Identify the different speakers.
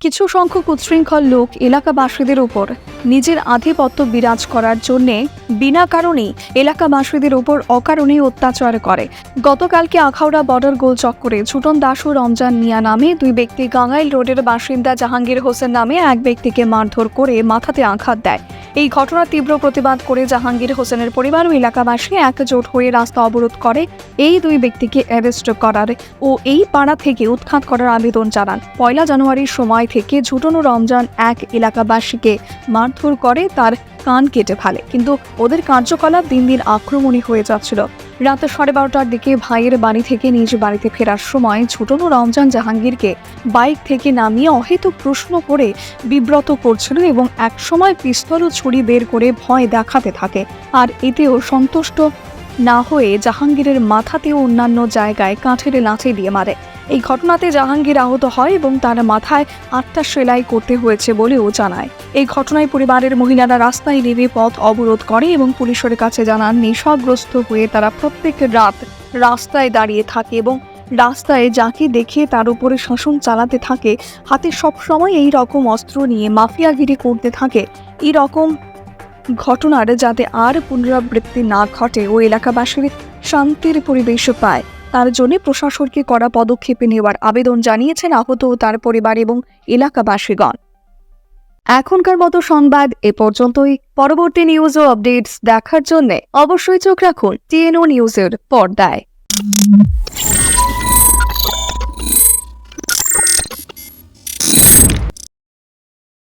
Speaker 1: কিছু সংখ্যক উচ্ছৃঙ্খল লোক এলাকাবাসীদের উপর নিজের আধিপত্য বিরাজ করার জন্যে বিনা কারণেই এলাকাবাসীদের উপর অকারণে অত্যাচার করে। গতকালকে আখাউড়া বর্ডার গোল চক্করে ছুটন দাস ও রমজান মিয়া নামে দুই ব্যক্তি গাঙ্গাইল রোডের বাসিন্দা জাহাঙ্গীর হোসেন নামে এক ব্যক্তিকে মারধর করে মাথাতে আঘাত দেয়। এই ঘটনার তীব্র প্রতিবাদ করে জাহাঙ্গীর হোসেনের পরিবার ও এলাকাবাসী একজোট হয়ে রাস্তা অবরোধ করে। এই দুই ব্যক্তিকে অ্যারেস্ট করার ও এই পাড়া থেকে উৎখাত করার আবেদন জানান। পয়লা জানুয়ারির সময় থেকে ঝুটন রমজান এক এলাকাবাসীকে মারধর করে তার কান কেটে ফেলে। কিন্তু ওদের কার্যকলাপ দিন দিন আক্রমণী হয়ে যাচ্ছিল। রাত সাড়ে বারোটার দিকে ভাইয়ের বাড়ি থেকে নিজ বাড়িতে ফেরার সময় ঝুটন রমজান জাহাঙ্গীরকে বাইক থেকে নামিয়ে অহেতুক প্রশ্ন করে বিব্রত করছিল এবং একসময় পিস্তল ও ছুরি বের করে ভয় দেখাতে থাকে। আর এতেও সন্তুষ্ট না হয়ে জাহাঙ্গীরের মাথাতে ও অন্যান্য জায়গায় কাঠের লাঠি দিয়ে মারে। এই ঘটনাতে জাহাঙ্গীর আহত হয় এবং তার মাথায় আটটা সেলাই করতে হয়েছে বলেও জানায়। এই ঘটনায় পরিবারের মহিলারা রাস্তায় নেমে পথ অবরোধ করে এবং পুলিশের কাছে জানান, নেশাগ্রস্ত হয়ে তারা প্রত্যেক রাত রাস্তায় দাঁড়িয়ে থাকে এবং রাস্তায় যাকে দেখে তার উপরে শাসন চালাতে থাকে। হাতে সবসময় এই রকম অস্ত্র নিয়ে মাফিয়াগিরি করতে থাকে। এই রকম ঘটনার যাতে আর পুনরাবৃত্তি না ঘটে, ও এলাকাবাসীর শান্তির পরিবেশ পায়। তার জন্য প্রশাসনকে করা পদক্ষেপে নেওয়ার আবেদন জানিয়েছেন আহত ও তার পরিবার এবং এলাকাবাসীগণ। এখনকার মতো সংবাদ এ পর্যন্তই। পরবর্তী নিউজ ও আপডেটস দেখার জন্য অবশ্যই চোখ রাখুন টিএনও নিউজের পর্দায়।